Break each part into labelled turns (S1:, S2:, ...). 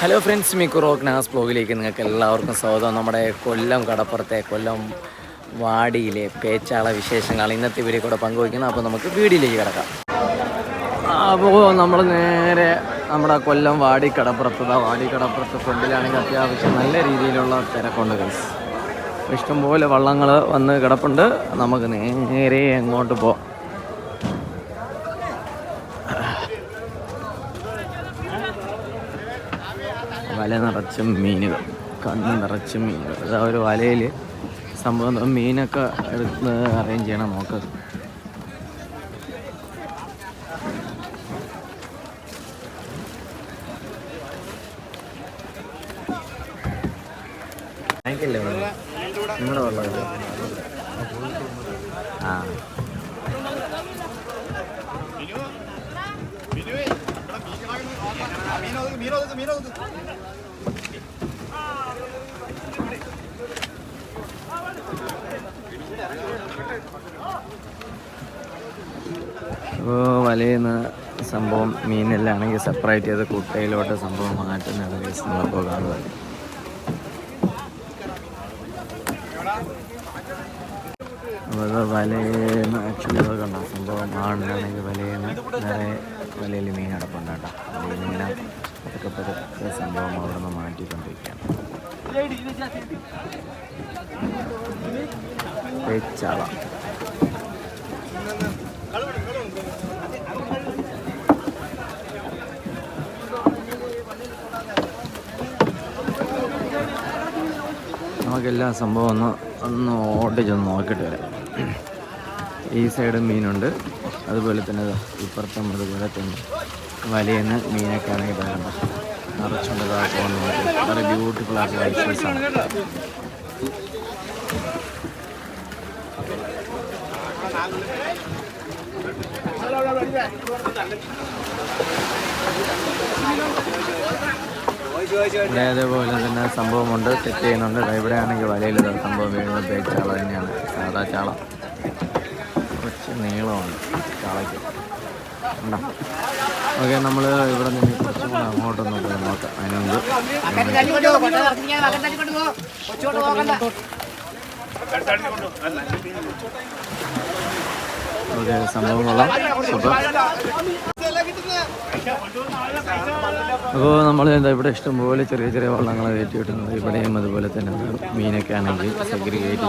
S1: Hello friends Miku rock നാസ് ബ്ലോഗിലേക്ക് നിങ്ങൾക്ക് എല്ലാവർക്കും സ്വാഗതം. നമ്മുടെ കൊല്ലം കടപ്പുറത്തെ കൊല്ലം വാടിയിലെ പേച്ചാള വിശേഷങ്ങൾ ഇന്നത്തെ ഇവരെ കൂടെ പങ്കുവയ്ക്കുന്നു അപ്പോൾ നമുക്ക് വീഡിയോയിലേക്ക് കിടക്കാം. അപ്പോൾ നമ്മൾ നേരെ നമ്മുടെ കൊല്ലം വാടി കടപ്പുറത്ത് വാടി കടപ്പുറത്ത് ഫ്രണ്ടിലാണെങ്കിൽ അത്യാവശ്യം നല്ല രീതിയിലുള്ള തിരക്കുണ്ട് ഗൈസ് ഇഷ്ടംപോലെ വള്ളങ്ങൾ വന്ന് കിടപ്പുണ്ട്. നമുക്ക് നേരെ അങ്ങോട്ട് പോകാം വല നിറച്ചും മീനുകൾ കണ്ണ് നിറച്ചും മീനുകൾ. അതാ ഒരു വലയിൽ സംഭവം മീനൊക്കെ എടുത്ത് അറേഞ്ച് ചെയ്യണം നമുക്ക് നിങ്ങളുടെ വെള്ളം നിങ്ങളുടെ വെള്ളം ആ ഇപ്പോൾ വലയുന്ന സംഭവം. മീനെല്ലാം ആണെങ്കിൽ സെപ്പറേറ്റ് ചെയ്ത് കുട്ടയിലോട്ട് സംഭവം മാറ്റുന്നതാണ് കേസ് നമ്മളിപ്പോൾ കാണുന്നത്. അപ്പോൾ വലയുന്ന ആക്ച്വലി സംഭവം ആണിനാണെങ്കിൽ വലയുന്ന നിറയെ വലയിൽ മീൻ അടപ്പുണ്ട് കേട്ടോ. വലയിൽ ഇങ്ങനെ പതുക്കെ സംഭവം അവിടെ നിന്ന് മാറ്റിക്കൊണ്ടിരിക്കുകയാണ്. പേച്ചാള നമുക്കെല്ലാ സംഭവം ഒന്ന് ഒന്ന് ഓടിച്ചൊന്ന് നോക്കിയിട്ട് വരാം. ഈ സൈഡ് മീനുണ്ട്. അതുപോലെ തന്നെ ഇപ്പുറത്തും അതുപോലെ തന്നെ വലയുന്ന മീനൊക്കെ ആണെങ്കിൽ വേണ്ട നിറച്ചുകൊണ്ട് വളരെ ബ്യൂട്ടിഫുൾ ആയിട്ടുള്ള ആണ്. ഇവിടെ അതേപോലെ തന്നെ സംഭവമുണ്ട്. സെറ്റ് ചെയ്യുന്നുണ്ട്. ഇവിടെ ആണെങ്കിൽ വലയിൽ സംഭവം വീഴുന്നത്. പേച്ചാള തന്നെയാണ്. സാധാ ചാള. കുറച്ച് നീളമാണ് ചാളയ്ക്ക്. ഉണ്ടോ ഓക്കെ നമ്മൾ ഇവിടെ നിന്ന് കുറച്ചും കൂടെ അങ്ങോട്ടൊന്ന് പോയി നോക്കാം. അതിന് മുമ്പ് ഓക്കെ സംഭവം കൊള്ളാം. സൂപ്പർ. അപ്പോൾ നമ്മൾ എന്താ ഇവിടെ ഇഷ്ടംപോലെ ചെറിയ ചെറിയ വള്ളങ്ങൾ കയറ്റി വിട്ടുന്നത് ഇവിടെയും അതുപോലെ തന്നെ മീനൊക്കെ ആണെങ്കിൽ സെഗ്രിഗേറ്റ്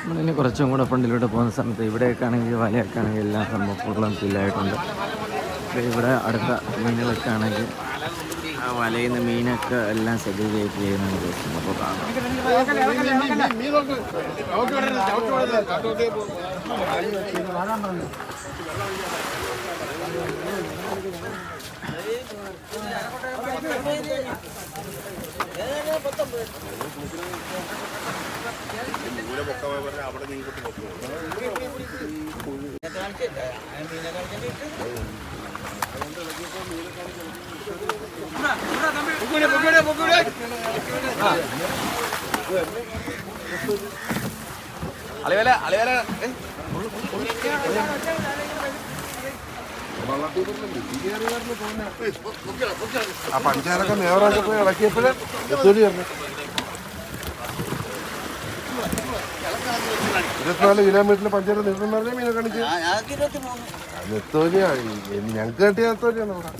S1: നമ്മളിനി കുറച്ചും കൂടെ ഫ്രണ്ടിലൂടെ പോകുന്ന സമയത്ത് ഇവിടെയൊക്കെ ആണെങ്കിൽ വലയൊക്കെ ആണെങ്കിൽ എല്ലാ സംഭവങ്ങളും ഫില്ലായിട്ടുണ്ട് ഇവിടെ അടുത്ത മീനുകളൊക്കെ ആണെങ്കിൽ വലയിൽ നിന്ന് മീനൊക്കെ എല്ലാം സെഗ്രിഗേറ്റ് ചെയ്യുന്നത് അപ്പോൾ കാണാം.
S2: അളിവേല അളിവേല
S3: ആ പഞ്ചാരൊക്കെ നേവറാക്കി പോയി ഇളക്കിയപ്പോഴേ എത്തൂലി പറഞ്ഞു. ഇരുപത്തിനാല് കിലോമീറ്ററിൽ പഞ്ചായത്ത് പറഞ്ഞാൽ മീനെ കാണിച്ചു. നെത്തോലിയാണ് ഞങ്ങൾക്ക് കിട്ടിയ നെത്തോലിയാണ് ഇവിടെ.